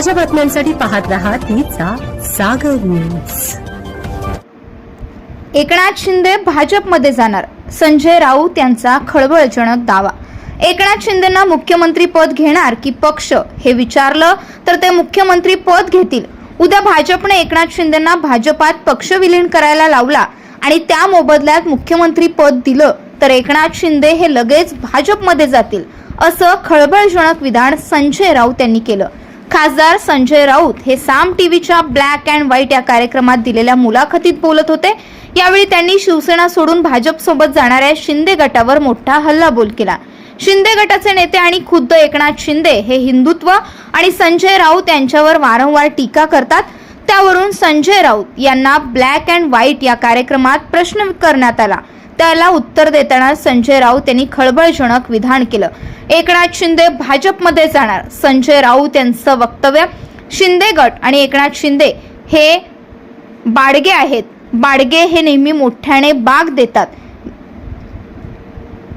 ताज्या बातम्यांसाठी पाहत रहा तिचा सागर न्यूज. एकनाथ शिंदे भाजपमध्ये जाणार. संजय राऊत यांचा खळबळजनक दावा. एकनाथ शिंदेना मुख्यमंत्री पद घेणार की पक्ष हे विचारलं तर ते मुख्यमंत्री पद घेतील. उद्या भाजपने एकनाथ शिंदेना भाजपात पक्ष विलीन करायला लावला आणि त्या मोबदल्यात मुख्यमंत्री पद दिलं तर एकनाथ शिंदे हे लगेच भाजपमध्ये जातील असं खळबळजनक विधान संजय राऊत यांनी केलं. खासदार संजय राऊत हे साम टीव्हीच्या ब्लॅक अँड व्हाईट या कार्यक्रमात दिलेल्या मुलाखतीत बोलत होते. यावेळी त्यांनी शिवसेना सोडून भाजपसोबत जाणाऱ्या शिंदे गटावर मोठा हल्लाबोल केला. शिंदे गटाचे नेते आणि खुद्द एकनाथ शिंदे हे हिंदुत्व आणि संजय राऊत यांच्यावर वारंवार टीका करतात. त्यावरून संजय राऊत यांना ब्लॅक अँड व्हाईट या कार्यक्रमात प्रश्न करण्यात आला. त्याला उत्तर देताना संजय राऊत यांनी खळबळजनक विधान केलं. एकनाथ शिंदे भाजपमध्ये जाणार. संजय राऊत यांचं वक्तव्य शिंदे गट आणि एकनाथ शिंदे हे बाडगे आहेत. बाडगे हे नेहमी मोठ्याने बाग देतात.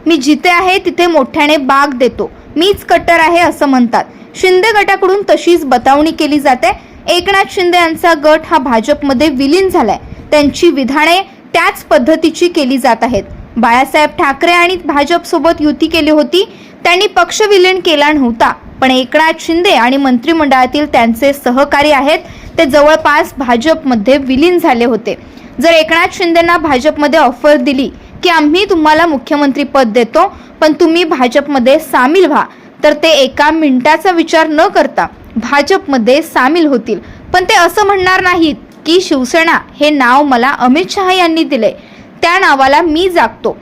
मी जिथे आहे तिथे मोठ्याने बाग देतो. मीच कट्टर आहे असं म्हणतात. शिंदे गटाकडून तशीच बतावणी केली जाते. एकनाथ शिंदे यांचा गट हा भाजपमध्ये विलीन झालाय. त्यांची विधाने त्याच पद्धतीची केली जात आहेत. बाळासाहेब ठाकरे आणि भाजपसोबत युती केली होती. त्यांनी पक्ष विलीन केला नव्हता. पण एकनाथ शिंदे आणि मंत्रिमंडळातील त्यांचे सहकारी आहेत. ते जवळपास भाजपमध्ये विलीन झाले होते. जर एकनाथ शिंदेना भाजपमध्ये ऑफर दिली की आम्ही तुम्हाला मुख्यमंत्री पद देतो पण तुम्ही भाजपमध्ये सामील व्हा तर ते एका मिनिटाचा विचार न करता भाजपमध्ये सामील होतील. पण ते असं म्हणणार नाहीत. की शिवसेना हे नाव मला अमित शहा यांनी दिले त्या नावाला मी जागतो.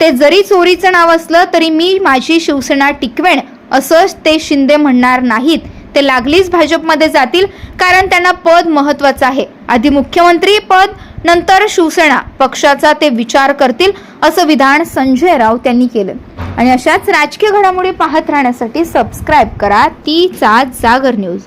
ते जरी चोरीचं नाव असलं तरी मी माझी शिवसेना टिकवेन असं ते शिंदे म्हणणार नाहीत. ते लागलीच भाजपमध्ये जातील कारण त्यांना पद महत्वाचं आहे. आधी मुख्यमंत्री पद नंतर शिवसेना पक्षाचा ते विचार करतील असं विधान संजय राऊत यांनी केलं. आणि अशाच राजकीय घडामोडी पाहत राहण्यासाठी सबस्क्राईब करा. तीचा जागर न्यूज